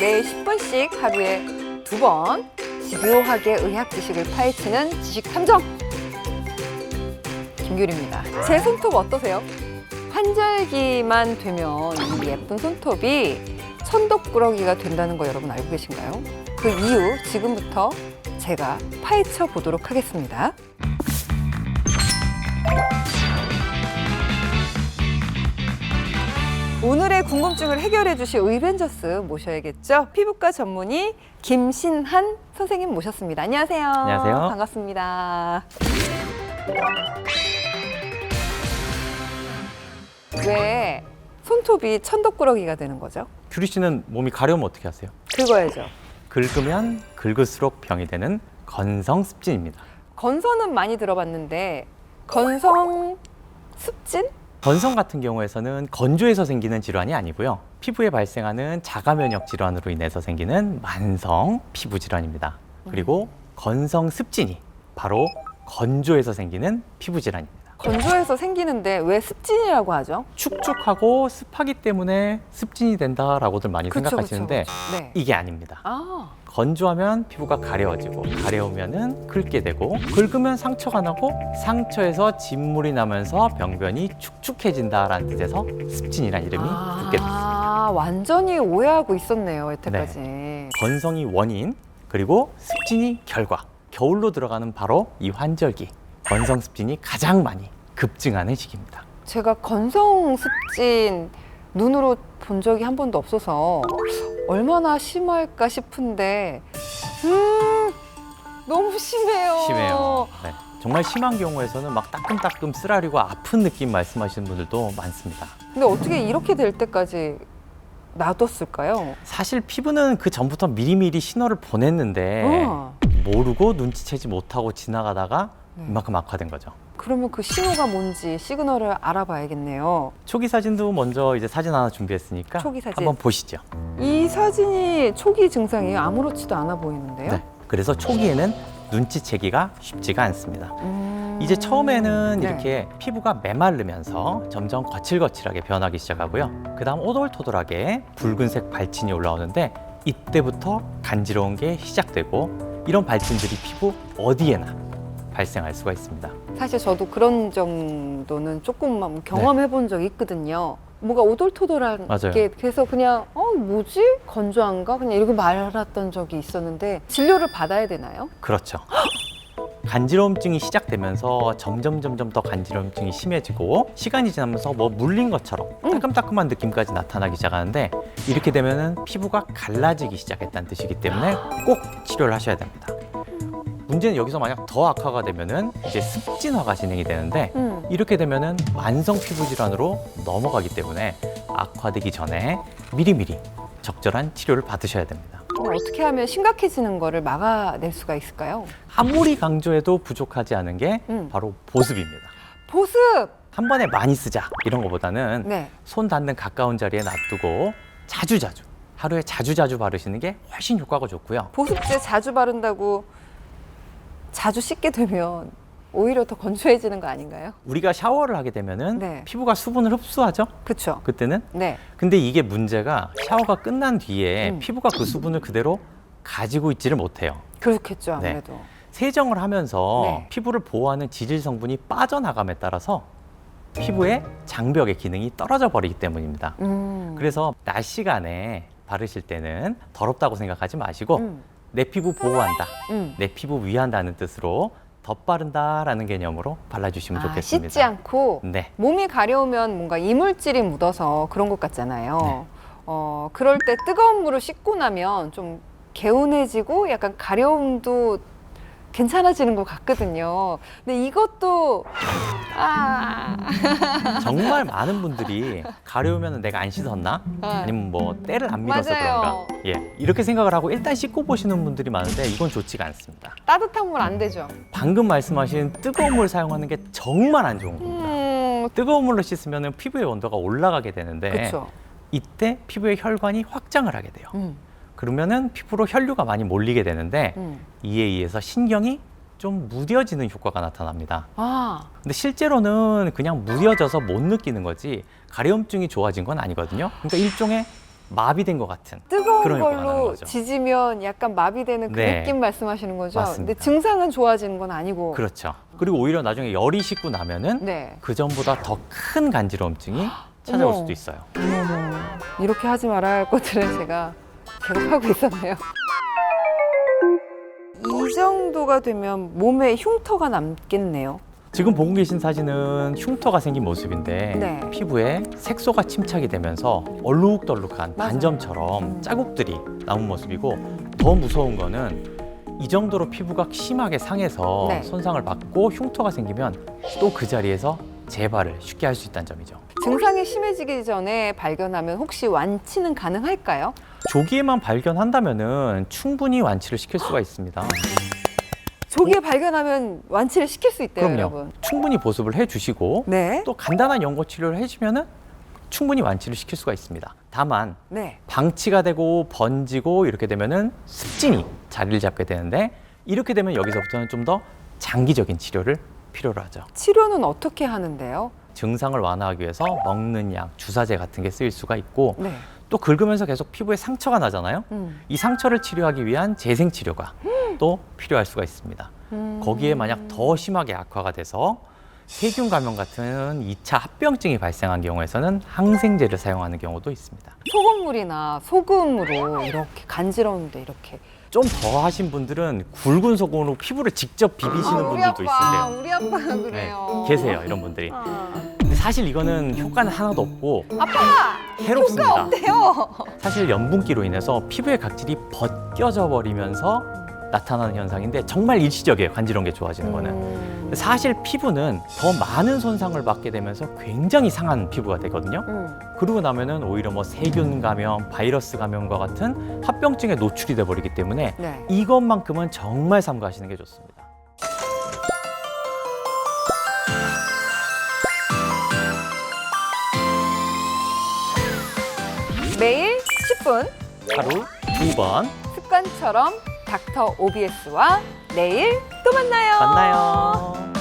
매일 10분씩 하루에 두 번 집요하게 의학 지식을 파헤치는 지식 탐정 김규리입니다. 제 손톱 어떠세요? 환절기만 되면 이 예쁜 손톱이 천덕꾸러기가 된다는 거 여러분 알고 계신가요? 그 이유 지금부터 제가 파헤쳐 보도록 하겠습니다. 오늘의 궁금증을 해결해 주실 의벤져스 모셔야겠죠? 피부과 전문의 김신한 선생님 모셨습니다. 안녕하세요. 안녕하세요. 반갑습니다. 왜 손톱이 천덕꾸러기가 되는 거죠? 규리 씨는 몸이 가려우면 어떻게 하세요? 긁어야죠. 긁으면 긁을수록 병이 되는 건성 습진입니다. 건선은 많이 들어봤는데 건성 습진? 건성 같은 경우에서는 건조해서 생기는 질환이 아니고요. 피부에 발생하는 자가 면역 질환으로 인해서 생기는 만성 피부 질환입니다. 그리고 건성 습진이 바로 건조해서 생기는 피부 질환입니다. 건조해서 생기는데 왜 습진이라고 하죠? 축축하고 습하기 때문에 습진이 된다라고들 많이 그쵸, 생각하시는데 그쵸, 그쵸. 네. 이게 아닙니다. 아, 건조하면 피부가 가려워지고 가려우면은 긁게 되고 긁으면 상처가 나고 상처에서 진물이 나면서 병변이 축축해진다라는 뜻에서 습진이라는 이름이 붙게 됐습니다. 아, 완전히 오해하고 있었네요, 여태까지. 건성이 원인 그리고 습진이 결과 겨울로 들어가는 바로 이 환절기 건성 습진이 가장 많이 급증하는 시기입니다. 제가 건성 습진 눈으로 본 적이 한 번도 없어서 얼마나 심할까 싶은데, 음, 너무 심해요. 심해요. 네. 정말 심한 경우에서는 막 따끔따끔 쓰라리고 아픈 느낌 말씀하시는 분들도 많습니다. 근데 어떻게 이렇게 될 때까지 놔뒀을까요? 사실 피부는 그 전부터 미리미리 신호를 보냈는데 어. 모르고 눈치채지 못하고 지나가다가 네. 이만큼 악화된 거죠. 그러면 그 신호가 뭔지 시그널을 알아봐야겠네요. 초기 사진도 먼저 이제 사진 하나 준비했으니까 초기 사진. 한번 보시죠. 이 사진이 초기 증상이 아무렇지도 않아 보이는데요. 네. 그래서 초기에는 눈치채기가 쉽지가 않습니다. 음. 이제 처음에는 네. 이렇게 피부가 메마르면서 점점 거칠거칠하게 변하기 시작하고요. 그다음 오돌토돌하게 붉은색 발진이 올라오는데 이때부터 간지러운 게 시작되고 이런 발진들이 피부 어디에나 발생할 수가 있습니다. 사실 저도 그런 정도는 조금만 경험해 본 적이 있거든요. 뭐가 오돌토돌한 맞아요. 게 그래서 그냥 어 뭐지 건조한가 그냥 이렇게 말았던 적이 있었는데 진료를 받아야 되나요? 그렇죠. 간지러움증이 시작되면서 점점 점점 더 간지러움증이 심해지고 시간이 지나면서 뭐 물린 것처럼 음. 따끔따끔한 느낌까지 나타나기 시작하는데 이렇게 되면은 피부가 갈라지기 시작했다는 뜻이기 때문에 꼭 치료를 하셔야 됩니다. 문제는 여기서 만약 더 악화가 되면은 이제 습진화가 진행이 되는데 음. 이렇게 되면은 만성 피부 질환으로 넘어가기 때문에 악화되기 전에 미리미리 적절한 치료를 받으셔야 됩니다. 그럼 어떻게 하면 심각해지는 거를 막아낼 수가 있을까요? 아무리 강조해도 부족하지 않은 게 음. 바로 보습입니다. 보습. 한 번에 많이 쓰자 이런 것보다는 네. 손 닿는 가까운 자리에 놔두고 자주 자주 하루에 자주 자주 바르시는 게 훨씬 효과가 좋고요. 보습제 자주 바른다고 자주 씻게 되면 오히려 더 건조해지는 거 아닌가요? 우리가 샤워를 하게 되면은 네. 피부가 수분을 흡수하죠. 그렇죠. 그때는 네. 근데 이게 문제가 샤워가 끝난 뒤에 음. 피부가 그 수분을 그대로 가지고 있지를 못해요. 그렇겠죠 네. 아무래도. 세정을 하면서 네. 피부를 보호하는 지질 성분이 빠져나감에 따라서 피부의 장벽의 기능이 떨어져 버리기 때문입니다. 음. 그래서 낮 시간에 바르실 때는 더럽다고 생각하지 마시고 음. 내 피부 보호한다, 음. 내 피부 위한다는 뜻으로 덧바른다라는 개념으로 발라주시면 아, 좋겠습니다. 씻지 않고 네, 몸이 가려우면 뭔가 이물질이 묻어서 그런 것 같잖아요. 네. 어, 그럴 때 뜨거운 물을 씻고 나면 좀 개운해지고 약간 가려움도 괜찮아지는 것 같거든요. 근데 이것도 아, 정말 많은 분들이 가려우면 내가 안 씻었나? 아니면 뭐 때를 안 밀어서 맞아요. 그런가? 예, 이렇게 생각을 하고 일단 씻고 보시는 분들이 많은데 이건 좋지가 않습니다. 따뜻한 물 안 되죠. 방금 말씀하신 뜨거운 물 사용하는 게 정말 안 좋은 겁니다. 음, 뜨거운 물로 씻으면 피부의 온도가 올라가게 되는데 그렇죠. 이때 피부의 혈관이 확장을 하게 돼요. 음, 그러면은 피부로 혈류가 많이 몰리게 되는데 음. 이에 의해서 신경이 좀 무뎌지는 효과가 나타납니다. 아, 근데 실제로는 그냥 무뎌져서 못 느끼는 거지 가려움증이 좋아진 건 아니거든요. 그러니까 일종의 마비된 것 같은 뜨거운 그런 효과가 나는 걸로 거죠. 지지면 약간 마비되는 그 네. 느낌 말씀하시는 거죠? 맞습니다. 근데 증상은 좋아지는 건 아니고. 그렇죠. 그리고 오히려 나중에 열이 식고 나면은 네. 그 전보다 더 큰 간지러움증이 찾아올 어머. 수도 있어요. 어머머. 이렇게 하지 말아야 할 것들을 제가 계속 하고 있었네요. 이 정도가 되면 몸에 흉터가 남겠네요. 지금 보고 계신 사진은 흉터가 생긴 모습인데 네. 피부에 색소가 침착이 되면서 얼룩덜룩한 맞아요. 반점처럼 음. 자국들이 남은 모습이고 더 무서운 거는 이 정도로 피부가 심하게 상해서 네. 손상을 받고 흉터가 생기면 또 그 자리에서 재발을 쉽게 할 수 있다는 점이죠. 증상이 심해지기 전에 발견하면 혹시 완치는 가능할까요? 조기에만 발견한다면은 충분히 완치를 시킬 수가 있습니다. 조기에 발견하면 완치를 시킬 수 있대요, 그럼요. 여러분. 충분히 보습을 해주시고 네. 또 간단한 연고 치료를 해주면은 충분히 완치를 시킬 수가 있습니다. 다만 네. 방치가 되고 번지고 이렇게 되면은 습진이 자리를 잡게 되는데 이렇게 되면 여기서부터는 좀 더 장기적인 치료를 필요로 하죠. 치료는 어떻게 하는데요? 증상을 완화하기 위해서 먹는 약, 주사제 같은 게 쓰일 수가 있고 네. 또 긁으면서 계속 피부에 상처가 나잖아요. 음. 이 상처를 치료하기 위한 재생 치료가 또 필요할 수가 있습니다. 음. 거기에 만약 더 심하게 악화가 돼서 세균 감염 같은 2차 합병증이 발생한 경우에서는 항생제를 사용하는 경우도 있습니다. 소금물이나 소금으로 이렇게 간지러운데 이렇게 좀 더 하신 분들은 굵은 소금으로 피부를 직접 비비시는 아, 분들도 있으세요. 우리 아빠가 네, 그래요. 계세요, 이런 분들이. 아. 근데 사실 이거는 효과는 하나도 없고 아빠 해롭습니다. 어때요? 사실 염분기로 인해서 피부의 각질이 벗겨져 버리면서 나타나는 현상인데 정말 일시적이에요. 간지러운 게 좋아지는 거는. 음. 사실 피부는 더 많은 손상을 받게 되면서 굉장히 상한 피부가 되거든요. 음. 그러고 나면은 오히려 뭐 세균 감염, 바이러스 감염과 같은 합병증에 노출이 돼 버리기 때문에 네. 이것만큼은 정말 삼가하시는 게 좋습니다. 매일 10분 하루 두 번 습관처럼 닥터 OBS와 내일 또 만나요. 만나요.